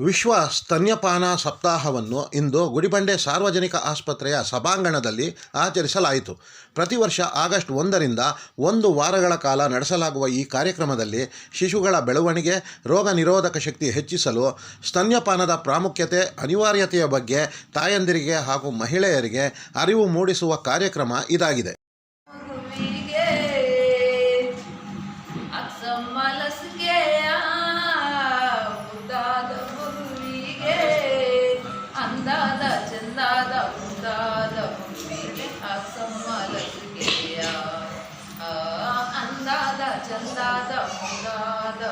ವಿಶ್ವ ಸ್ತನ್ಯಪಾನ ಸಪ್ತಾಹವನ್ನು ಇಂದು ಗುಡಿಬಂಡೆ ಸಾರ್ವಜನಿಕ ಆಸ್ಪತ್ರೆಯ ಸಭಾಂಗಣದಲ್ಲಿ ಆಚರಿಸಲಾಯಿತು. ಪ್ರತಿ ವರ್ಷ ಆಗಸ್ಟ್ ಒಂದರಿಂದ ಒಂದು ವಾರಗಳ ಕಾಲ ನಡೆಸಲಾಗುವ ಈ ಕಾರ್ಯಕ್ರಮದಲ್ಲಿ ಶಿಶುಗಳ ಬೆಳವಣಿಗೆ, ರೋಗ ನಿರೋಧಕ ಶಕ್ತಿ ಹೆಚ್ಚಿಸಲು, ಸ್ತನ್ಯಪಾನದ ಪ್ರಾಮುಖ್ಯತೆ, ಅನಿವಾರ್ಯತೆಯ ಬಗ್ಗೆ ತಾಯಂದಿರಿಗೆ ಹಾಗೂ ಮಹಿಳೆಯರಿಗೆ ಅರಿವು ಮೂಡಿಸುವ ಕಾರ್ಯಕ್ರಮ ಇದಾಗಿದೆ. ಚಂದಾದ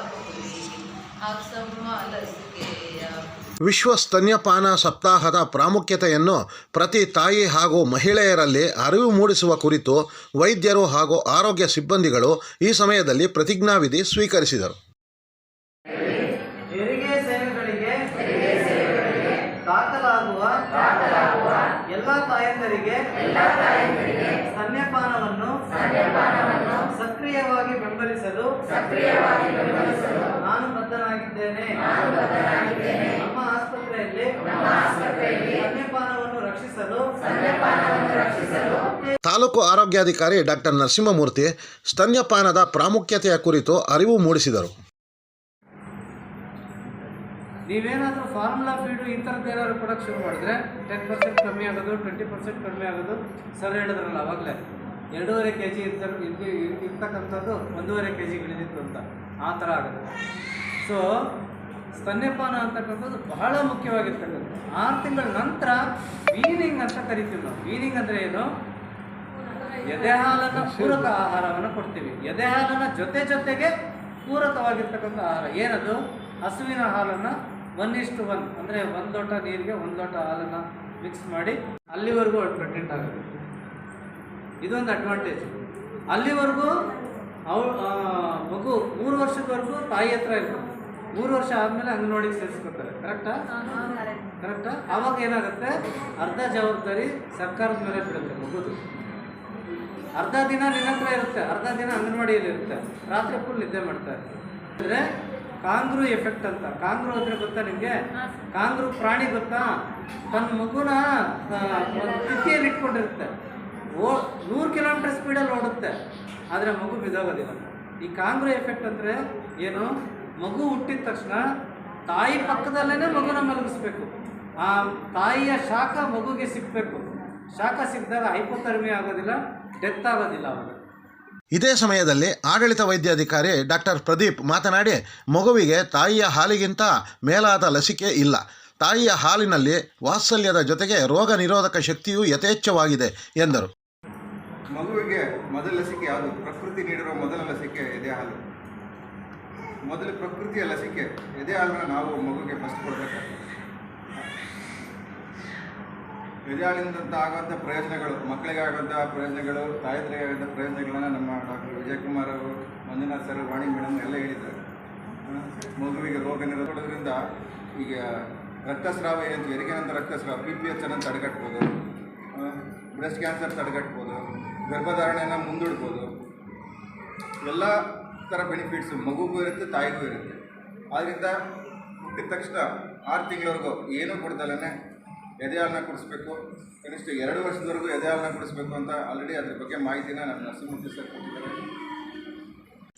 ವಿಶ್ವ ಸ್ತನ್ಯಪಾನ ಸಪ್ತಾಹದ ಪ್ರಾಮುಖ್ಯತೆಯನ್ನು ಪ್ರತಿ ತಾಯಿ ಹಾಗೂ ಮಹಿಳೆಯರಲ್ಲಿ ಅರಿವು ಮೂಡಿಸುವ ಕುರಿತು ವೈದ್ಯರು ಹಾಗೂ ಆರೋಗ್ಯ ಸಿಬ್ಬಂದಿಗಳು ಈ ಸಮಯದಲ್ಲಿ ಪ್ರತಿಜ್ಞಾವಿಧಿ ಸ್ವೀಕರಿಸಿದರು. ಹೆರಿಗೆ ಸೇವೆಗಳಿಗೆ ದಾಖಲಾಗುವ ಎಲ್ಲ ತಾಯಂದರಿಗೆ ಸ್ತನ್ಯಪಾನವನ್ನು ಸಕ್ರಿಯವಾಗಿ ಬೆಂಬಲಿಸಲು ಸಕ್ರಿಯವಾಗಿ ಬೆಂಬಲಿಸಲು ನಾನು ಬದ್ಧನಾಗಿದ್ದೇನೆ. ನಮ್ಮ ಆಸ್ಪತ್ರೆಯಲ್ಲಿ ಸ್ತನ್ಯಪಾನವನ್ನು ರಕ್ಷಿಸಲು ತಾಲೂಕು ಆರೋಗ್ಯಾಧಿಕಾರಿ ಡಾಕ್ಟರ್ ನರಸಿಂಹಮೂರ್ತಿ ಸ್ತನ್ಯಪಾನದ ಪ್ರಾಮುಖ್ಯತೆಯ ಕುರಿತು ಅರಿವು ಮೂಡಿಸಿದರು. ನೀವೇನಾದರೂ ಫಾರ್ಮುಲಾ ಫೀಡು ಈ ಥರದ್ದು ಏನಾದರೂ ಕೊಡೋಕ್ಕೆ ಶುರು ಮಾಡಿದ್ರೆ ಟೆನ್ ಪರ್ಸೆಂಟ್ ಕಮ್ಮಿ ಆಗೋದು ಟ್ವೆಂಟಿ ಪರ್ಸೆಂಟ್ ಕಮ್ಮಿ ಆಗೋದು ಸರ್ ಹೇಳಿದ್ರಲ್ಲ ಅವಾಗಲೇ. ಎರಡೂವರೆ ಕೆ ಜಿ ಇರ್ತ ಇರ್ತಕ್ಕಂಥದ್ದು ಒಂದೂವರೆ ಕೆ ಜಿ ಇಳಿದಿತ್ತು ಅಂತ ಆ ಥರ ಆಗುತ್ತೆ. ಸೊ ಸ್ತನ್ಯಪಾನ ಅಂತಕ್ಕಂಥದ್ದು ಬಹಳ ಮುಖ್ಯವಾಗಿರ್ತಕ್ಕಂಥದ್ದು. ಆರು ತಿಂಗಳ ನಂತರ ವೀನಿಂಗ್ ಅಂತ ಕರಿತೀವಿ ನಾವು. ವೀನಿಂಗ್ ಅಂದರೆ ಏನು? ಎದೆ ಹಾಲನ್ನು ಪೂರಕ ಆಹಾರವನ್ನು ಕೊಡ್ತೀವಿ. ಎದೆ ಜೊತೆ ಜೊತೆಗೆ ಪೂರಕವಾಗಿರ್ತಕ್ಕಂಥ ಆಹಾರ. ಏನದು? ಹಸುವಿನ ಹಾಲನ್ನು ಒನ್ ಇಷ್ಟು ಒನ್ ಅಂದರೆ ಒಂದು ಲೋಟ ನೀರಿಗೆ ಒಂದು ಲೋಟ ಹಾಲನ್ನು ಮಿಕ್ಸ್ ಮಾಡಿ ಅಲ್ಲಿವರೆಗೂ ಪ್ರೆಗ್ನೆಂಟ್ ಆಗುತ್ತೆ. ಇದೊಂದು ಅಡ್ವಾಂಟೇಜ್ ಅಲ್ಲಿವರೆಗೂ ಅವ ಮಗು ಮೂರು ವರ್ಷದವರೆಗೂ ತಾಯಿ ಹತ್ರ ಇರ್ಬೋದು ಮೂರು ವರ್ಷ ಆದಮೇಲೆ ಅಂಗನವಾಡಿಗೆ ಸೇರಿಸ್ಕೊತಾರೆ. ಕರೆಕ್ಟಾ ಕರೆಕ್ಟಾ ಆವಾಗ ಏನಾಗುತ್ತೆ? ಅರ್ಧ ಜವಾಬ್ದಾರಿ ಸರ್ಕಾರದ ಮೇಲೆ ಬಿಡುತ್ತೆ ಮಗುದು. ಅರ್ಧ ದಿನ ನಿನ್ನ ಹತ್ರ ಇರುತ್ತೆ. ಅರ್ಧ ದಿನ ಅಂಗನವಾಡಿಯಲ್ಲಿ ಇರುತ್ತೆ. ರಾತ್ರಿ ಫುಲ್ ನಿದ್ದೆ ಮಾಡ್ತಾರೆ ಅಂದರೆ ಕಾಂಗ್ರು ಎಫೆಕ್ಟ್ ಅಂತ. ಕಾಂಗ್ರು ಅಂದರೆ ಗೊತ್ತಾ ನಿಮಗೆ? ಕಾಂಗ್ರು ಪ್ರಾಣಿ ಗೊತ್ತಾ? ತನ್ನ ಮಗುನ ಸ್ಥಿತಿಯಲ್ಲಿ ಇಟ್ಕೊಂಡಿರುತ್ತೆ ಓ ನೂರು ಕಿಲೋಮೀಟರ್ ಸ್ಪೀಡಲ್ಲಿ ಓಡುತ್ತೆ. ಆದರೆ ಮಗು ಬಿದ್ದೋಗೋದಿಲ್ಲ. ಈ ಕಾಂಗ್ರೋ ಎಫೆಕ್ಟ್ ಅಂದರೆ ಏನು? ಮಗು ಹುಟ್ಟಿದ ತಕ್ಷಣ ತಾಯಿ ಪಕ್ಕದಲ್ಲೇ ಮಗುನ ಮಲಗಿಸ್ಬೇಕು. ಆ ತಾಯಿಯ ಶಾಖ ಮಗುಗೆ ಸಿಗಬೇಕು. ಶಾಖ ಸಿಕ್ಕಿದಾಗ ಹೈಪೋಥರ್ಮಿ ಆಗೋದಿಲ್ಲ ಡೆತ್ ಆಗೋದಿಲ್ಲ ಅವಾಗ ಇದೇ ಸಮಯದಲ್ಲಿ ಆಡಳಿತ ವೈದ್ಯಾಧಿಕಾರಿ ಡಾಕ್ಟರ್ ಪ್ರದೀಪ್ ಮಾತನಾಡಿ, ಮಗುವಿಗೆ ತಾಯಿಯ ಹಾಲಿಗಿಂತ ಮೇಲಾದ ಲಸಿಕೆ ಇಲ್ಲ. ತಾಯಿಯ ಹಾಲಿನಲ್ಲಿ ವಾತ್ಸಲ್ಯದ ಜೊತೆಗೆ ರೋಗ ನಿರೋಧಕ ಶಕ್ತಿಯೂ ಯಥೇಚ್ಛವಾಗಿದೆ ಎಂದರು. ಮಗುವಿಗೆ ಮೊದಲ ಲಸಿಕೆ ಯಾವುದು? ಪ್ರಕೃತಿ ನೀಡಿರುವ ಮೊದಲ ಲಸಿಕೆ ಎದೆ ಹಾಲು. ಮೊದಲು ಪ್ರಕೃತಿಯ ಲಸಿಕೆ ಎದೆ ಹಾಲನ್ನ ನಾವು ಮಗುವಿಗೆ ಫಸ್ಟ್ ಕೊಡಬೇಕಾಗ್ತದೆ. ಎದೆ ಹಾಲಿನಿಂದ ಆಗುವಂಥ ಪ್ರಯೋಜನಗಳು, ಮಕ್ಕಳಿಗೆ ಆಗುವಂಥ ಪ್ರಯೋಜನಗಳು ತಾಯಿತರಿಗೆ ಆಗುವಂಥ ಪ್ರಯೋಜನಗಳನ್ನ ನಮ್ಮ ಡಾಕ್ಟರ್ ವಿಜಯಕುಮಾರ್ ಅವರು, ಮಂಜುನಾಥ್ ಸರ್ ವಾಣಿ ಮೇಡಮ್ ಎಲ್ಲ ಹೇಳಿದ್ದಾರೆ. ಮಗುವಿಗೆ ರೋಗ ನಿರೋಧಿಸೋದ್ರಿಂದ ಈಗ ರಕ್ತಸ್ರಾವ ಏನಂತ ಹೆರಿಗೆ ನಂತರ ರಕ್ತಸ್ರಾವ ಪಿ ಪಿ ಎಚ್ ಅನ್ನು ತಡೆಗಟ್ಬೋದು. ಬ್ರೆಸ್ಟ್ ಕ್ಯಾನ್ಸರ್ ತಡೆಗಟ್ಬೋದು. ಗರ್ಭಧಾರಣೆಯನ್ನು ಮುಂದೂಡ್ಬೋದು. ಎಲ್ಲ ಥರ ಬೆನಿಫಿಟ್ಸು ಮಗುಗೂ ಇರುತ್ತೆ, ತಾಯಿಗೂ ಇರುತ್ತೆ. ಆದ್ದರಿಂದ ಹುಟ್ಟಿದ ತಕ್ಷಣ ಆರು ತಿಂಗಳವರೆಗೂ ಏನೂ ಕೊಡ್ದಲೇ ಎದೆ ಹಾಲನ್ನ ಕುಡಿಸ್ಬೇಕು, ಕನಿಷ್ಠ ಎರಡು ವರ್ಷದವರೆಗೂ ಎದೆ ಹಾಲನ್ನ ಕುಡಿಸ್ಬೇಕು ಅಂತ ಆಲ್ರೆಡಿ ಅದ್ರ ಬಗ್ಗೆ ಮಾಹಿತಿನ ನಮ್ಮ ನರಸಿಂಹಮೂರ್ತಿ ಸರ್ ಕೊಟ್ಟಿದ್ದಾರೆ.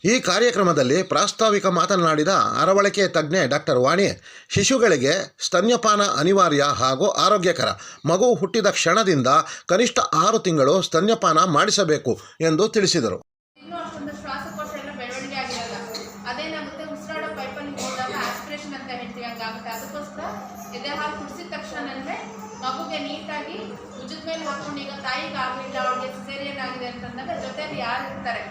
ಈ ಕಾರ್ಯಕ್ರಮದಲ್ಲಿ ಪ್ರಾಸ್ತಾವಿಕ ಮಾತನಾಡಿದ ಅರವಳಿಕೆ ತಜ್ಞೆ ಡಾಕ್ಟರ್ ವಾಣಿ, ಶಿಶುಗಳಿಗೆ ಸ್ತನ್ಯಪಾನ ಅನಿವಾರ್ಯ ಹಾಗೂ ಆರೋಗ್ಯಕರ. ಮಗು ಹುಟ್ಟಿದ ಕ್ಷಣದಿಂದ ಕನಿಷ್ಠ ಆರು ತಿಂಗಳು ಸ್ತನ್ಯಪಾನ ಮಾಡಿಸಬೇಕು ಎಂದು ತಿಳಿಸಿದರು. ಮಗುಗೆ ನೀಟಾಗಿ ಭುಜದ ಮೇಲೆ ಹಾಕೊಂಡು ಈಗ ತಾಯಿಗೆ ಆಗಲಿಲ್ಲ ಅವಳಿಗೆ ಸಿಸೇರಿಯನ್ ಆಗಿದೆ ಅಂತಂದಾಗ ಜೊತೆಯಲ್ಲಿ ಯಾರು ಇರ್ತಾರೆ?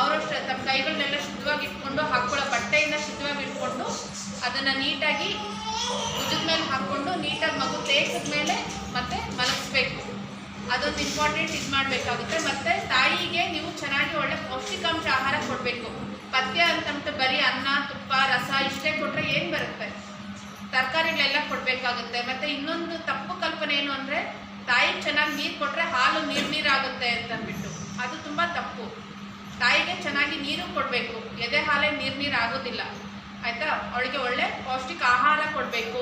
ಅವರಷ್ಟು, ತಮ್ಮ ಕೈಗಳನ್ನೆಲ್ಲ ಶುದ್ಧವಾಗಿ ಇಟ್ಕೊಂಡು ಹಾಕೊಳ್ಳೋ ಬಟ್ಟೆಯಿಂದ ಶುದ್ಧವಾಗಿ ಇಟ್ಕೊಂಡು ಅದನ್ನು ನೀಟಾಗಿ ಉದ್ದದ ಮೇಲೆ ಹಾಕ್ಕೊಂಡು ನೀಟಾಗಿ ಮಗು ತೇಗಿದ ಮೇಲೆ ಮತ್ತೆ ಮಲಗಿಸ್ಬೇಕು. ಅದೊಂದು ಇಂಪಾರ್ಟೆಂಟ್ ಇದು ಮಾಡಬೇಕಾಗುತ್ತೆ. ಮತ್ತೆ ತಾಯಿಗೆ ನೀವು ಚೆನ್ನಾಗಿ ಒಳ್ಳೆ ಪೌಷ್ಟಿಕಾಂಶ ಆಹಾರ ಕೊಡಬೇಕು. ಪಥ್ಯ ಅಂತಂದ್ರೆ ಬರೀ ಅನ್ನ, ತುಪ್ಪ, ರಸ ಇಷ್ಟೇ ಕೊಟ್ಟರೆ ಏನು ಬರುತ್ತೆ? ತರಕಾರಿಗಳೆಲ್ಲ ಕೊಡಬೇಕಾಗುತ್ತೆ. ಮತ್ತೆ ಇನ್ನೊಂದು ತಪ್ಪು ಕಲ್ಪನೆ ಏನು ಅಂದರೆ ತಾಯಿಗೆ ಚೆನ್ನಾಗಿ ನೀರು ಕೊಟ್ಟರೆ ಹಾಲು ನೀರು ನೀರಾಗುತ್ತೆ ಅಂತಂದ್ಬಿಟ್ಟು. ಅದು ತುಂಬ ತಪ್ಪು. ತಾಯಿಗೆ ಚೆನ್ನಾಗಿ ನೀರು ಕೊಡಬೇಕು. ಎದೆ ಹಾಲೆ ನೀರು ನೀರು ಆಗೋದಿಲ್ಲ. ಆಯಿತಾ? ಅವಳಿಗೆ ಒಳ್ಳೆ ಪೌಷ್ಟಿಕ ಆಹಾರ ಕೊಡಬೇಕು.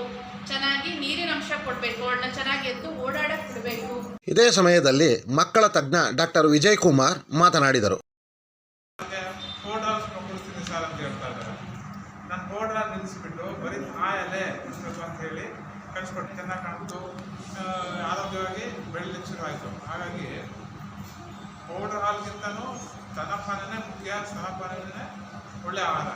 ಚೆನ್ನಾಗಿ ನೀರಿನ ಅಂಶ ಕೊಡಬೇಕು. ಅವಳನ್ನ ಚೆನ್ನಾಗಿ ಎದ್ದು ಓಡಾಡಕ್ಕೆ ಬಿಡಬೇಕು. ಇದೇ ಸಮಯದಲ್ಲಿ ಮಕ್ಕಳ ತಜ್ಞ ಡಾಕ್ಟರ್ ವಿಜಯ್ ಕುಮಾರ್ ಮಾತನಾಡಿದರು. ನನಗೆ ಪೌಡ್ರ್ ಸರ್ ಅಂತ ಹೇಳ್ತಾ ಇದ್ದಾರೆ. ನಾನು ಪೌಡ್ರ ನಿಲ್ಲಿಸ್ಬಿಟ್ಟು ಬರೀ ಆ ಎಲೆ ಕುಡಿಸ್ಬೇಕು ಅಂತ ಹೇಳಿ ಕಳಿಸ್ಕೊಟ್ಟು ಚೆನ್ನಾಗಿ ಕಾಣ್ತು ಆರೋಗ್ಯವಾಗಿ ಬೆಳಲಿಕ್ಕೆ ಶುರು ಆಯಿತು ಹಾಗಾಗಿ ಪೌಡರ್ ಹಾಲ್ಗಿಂತನೂ ಸ್ತನಪಾನನೇ ಮುಖ್ಯ ಸ್ತನಪಾನನೇ ಒಳ್ಳೆ ಆಹಾರ.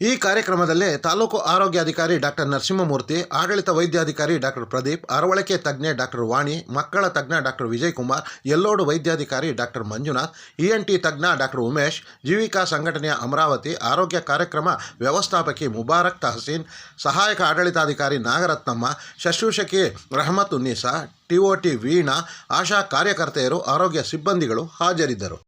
ಈ ಕಾರ್ಯಕ್ರಮದಲ್ಲಿ ತಾಲೂಕು ಆರೋಗ್ಯಾಧಿಕಾರಿ ಡಾಕ್ಟರ್ ನರಸಿಂಹಮೂರ್ತಿ, ಆಡಳಿತ ವೈದ್ಯಾಧಿಕಾರಿ ಡಾಕ್ಟರ್ ಪ್ರದೀಪ್, ಅರವಳಿಕೆ ತಜ್ಞೆ ಡಾಕ್ಟರ್ ವಾಣಿ, ಮಕ್ಕಳ ತಜ್ಞ ಡಾಕ್ಟರ್ ವಿಜಯ್ ಕುಮಾರ್ ಎಲ್ಲೋಡು ವೈದ್ಯಾಧಿಕಾರಿ ಡಾಕ್ಟರ್ ಮಂಜುನಾಥ್ ಇಎನ್ಟಿ ತಜ್ಞ ಡಾಕ್ಟರ್ ಉಮೇಶ್, ಜೀವಿಕಾ ಸಂಘಟನೆಯ ಅಮರಾವತಿ, ಆರೋಗ್ಯ ಕಾರ್ಯಕ್ರಮ ವ್ಯವಸ್ಥಾಪಕಿ ಮುಬಾರಕ್ ತಹಸೀನ್, ಸಹಾಯಕ ಆಡಳಿತಾಧಿಕಾರಿ ನಾಗರತ್ನಮ್ಮ, ಶಶ್ರೂಷಕಿ ರಹಮತ್ ಉನ್ನೀಸಾ ಟಿಒಟಿ ವೀಣಾ, ಆಶಾ ಕಾರ್ಯಕರ್ತೆಯರು, ಆರೋಗ್ಯ ಸಿಬ್ಬಂದಿಗಳು ಹಾಜರಿದ್ದರು.